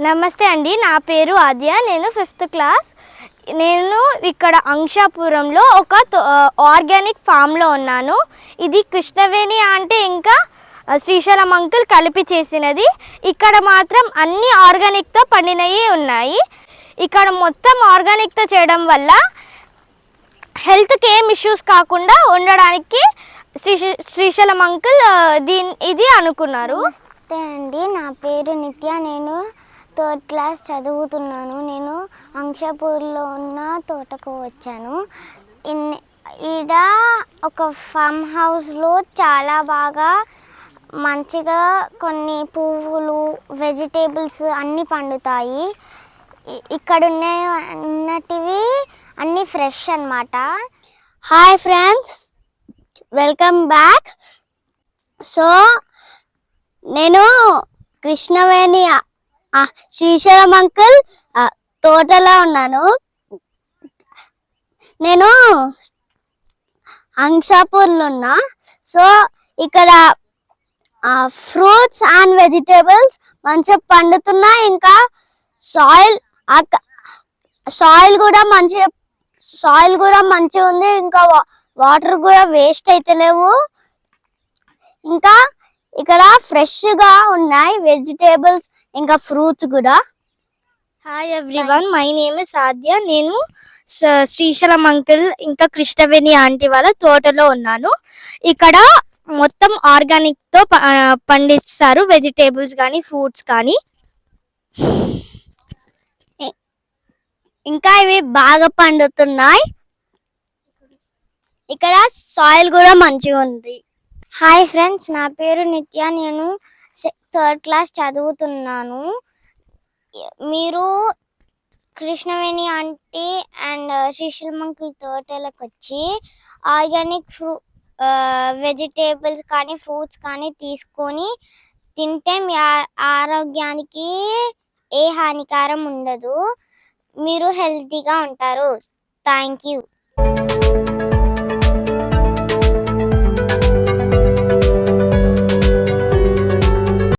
నమస్తే అండి నా పేరు ఆద్య నేను ఫిఫ్త్ క్లాస్ నేను ఇక్కడ అంశాపురంలో ఒక తో- ఆర్గానిక్ ఫామ్లో ఉన్నాను. ఇది కృష్ణవేణి అంటే ఇంకా శ్రీశైలం అంకుల్ కలిపి చేసినది. ఇక్కడ మాత్రం అన్ని ఆర్గానిక్తో పండినవి ఉన్నాయి. ఇక్కడ మొత్తం ఆర్గానిక్తో చేయడం వల్ల హెల్త్కి ఏం ఇష్యూస్ కాకుండా ఉండడానికి శ్రీ శ్రీశైలం అంకుల్ దీని ఇది అనుకున్నారు. నమస్తే అండి నా పేరు నిత్య నేను థర్డ్ క్లాస్ చదువుతున్నాను. నేను అంక్షపూర్లో ఉన్న తోటకు వచ్చాను. ఈడ ఒక ఫామ్ హౌస్లో చాలా బాగా మంచిగా కొన్ని పువ్వులు వెజిటేబుల్స్ అన్నీ పండుతాయి. ఇక్కడ ఉన్న ఉన్నటివి అన్నీ ఫ్రెష్ అన్నమాట. Hi friends welcome back so నేను కృష్ణవేణి శ్రీశైలం అంకుల్ తోటలో ఉన్నాను. నేను అంశాపూర్లో ఉన్నా. సో ఇక్కడ ఫ్రూట్స్ అండ్ వెజిటేబుల్స్ మంచిగా పండుతున్నాయి ఇంకా సాయిల్ సాయిల్ కూడా మంచిగా సాయిల్ కూడా మంచిగా ఉంది. ఇంకా వాటర్ కూడా వేస్ట్ అయితే లేవు. ఇంకా ఇక్కడ ఫ్రెష్గా ఉన్నాయి వెజిటేబుల్స్ ఇంకా ఫ్రూట్స్ కూడా. Hi everyone my name is Aadya నేను శ్రీశైలం అంకుల్ ఇంకా కృష్ణవేణి ఆంటీ వాళ్ళ తోటలో ఉన్నాను. ఇక్కడ మొత్తం ఆర్గానిక్తో పండిస్తారు వెజిటేబుల్స్ కానీ ఫ్రూట్స్ కానీ ఇంకా ఇవి బాగా పండుతున్నాయి. ఇక్కడ సాయిల్ కూడా మంచిగా ఉంది హాయ్ ఫ్రెండ్స్ నా పేరు నిత్య. నేను థర్డ్ క్లాస్ చదువుతున్నాను. మీరు Krishnaveni aunty and Srisailam uncle తోటలకు వచ్చి ఆర్గానిక్ ఫ్రూ uh, వెజిటేబుల్స్ కానీ ఫ్రూట్స్ కానీ తీసుకొని తింటే మీ ఆరోగ్యానికి ఏ హానికారం ఉండదు. మీరు హెల్తీగా ఉంటారు. Thank you